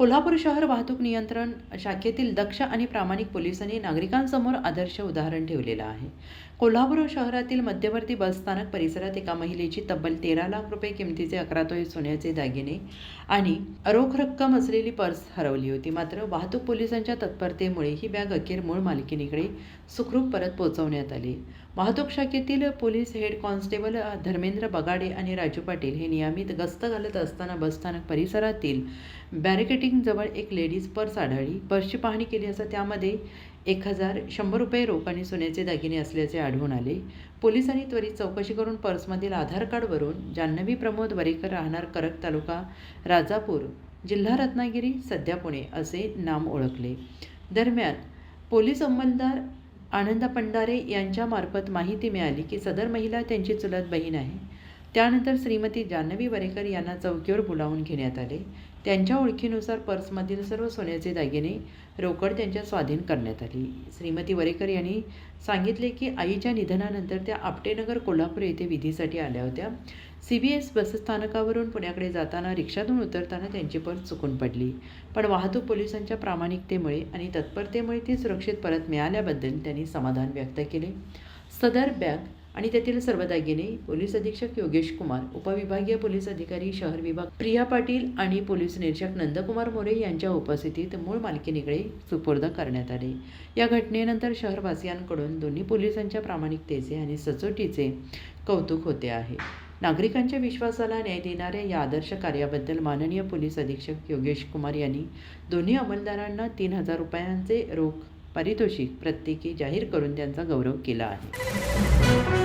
कोल्हापूर शहर वाहतूक नियंत्रण शाखेतील दक्ष आणि प्रामाणिक पोलिसांनी नागरिकांसमोर आदर्श उदाहरण ठेवलेलं आहे. कोल्हापूर शहरातील मध्यवर्ती बसस्थानक परिसरात एका महिलेची तब्बल तेरा लाख रुपये किमतीचे अकरा तोळे सोन्याचे दागिने आणि रोख रक्कम असलेली पर्स हरवली होती. मात्र वाहतूक पोलिसांच्या तत्परतेमुळे ही बॅग अखेर मूळ मालकीनीकडे सुखरूप परत पोहोचवण्यात आली. वाहतूक शाखेतील police head constable Dharmendra Bagade आणि राजू पाटील हे नियमित गस्त घालत असताना बसस्थानक परिसरातील बिल्डिंगजवळ एक लेडीज पर्स आढळली. पर्सची पाहणी केली असता त्यामध्ये एक हजार शंभर रुपये रोख आणि सोन्याचे दागिने असल्याचे आढळून आले. पोलिसांनी त्वरित चौकशी करून पर्समधील आधार कार्डवरून जान्हवी प्रमोद वरेकर राहणार करक तालुका राजापूर जिल्हा रत्नागिरी सध्या पुणे असे नाम ओळखले. दरम्यान पोलीस अंमलदार आनंद पंडारे यांच्यामार्फत माहिती मिळाली की सदर महिला त्यांची चुलत बहीण आहे. त्यानंतर श्रीमती जान्हवी वरेकर यांना चौकीवर बोलावून घेण्यात आले. त्यांच्या ओळखीनुसार पर्समधील सर्व सोन्याचे दागिने रोकड त्यांच्या स्वाधीन करण्यात आली. श्रीमती वरेकर यांनी सांगितले की आईच्या निधनानंतर त्या आपटेनगर कोल्हापूर येथे विधीसाठी आल्या होत्या. सी बी एस बसस्थानकावरून पुण्याकडे जाताना रिक्षातून उतरताना त्यांची पर्स चुकून पडली. पण वाहतूक पोलिसांच्या प्रामाणिकतेमुळे आणि तत्परतेमुळे ती सुरक्षित परत मिळाल्याबद्दल त्यांनी समाधान व्यक्त केले. सदर बॅग आणि तेथील सर्व दागिने पोलीस अधीक्षक योगेश कुमार उपविभागीय पोलीस अधिकारी शहर विभाग प्रिया पाटील आणि पोलीस निरीक्षक नंदकुमार मोरे यांच्या उपस्थितीत मूळ मालकीनीकडे सुपूर्द करण्यात आले. या घटनेनंतर शहरवासियांकडून दोन्ही पोलिसांच्या प्रामाणिकतेचे आणि सचोटीचे कौतुक होते आहे. नागरिकांच्या विश्वासाला न्याय देणाऱ्या या आदर्श कार्याबद्दल माननीय पोलीस अधीक्षक योगेश कुमार यांनी दोन्ही अंमलदारांना तीन हजार रुपयांचे रोख पारितोषिक प्रत्येकी जाहीर करून त्यांचा गौरव केला आहे.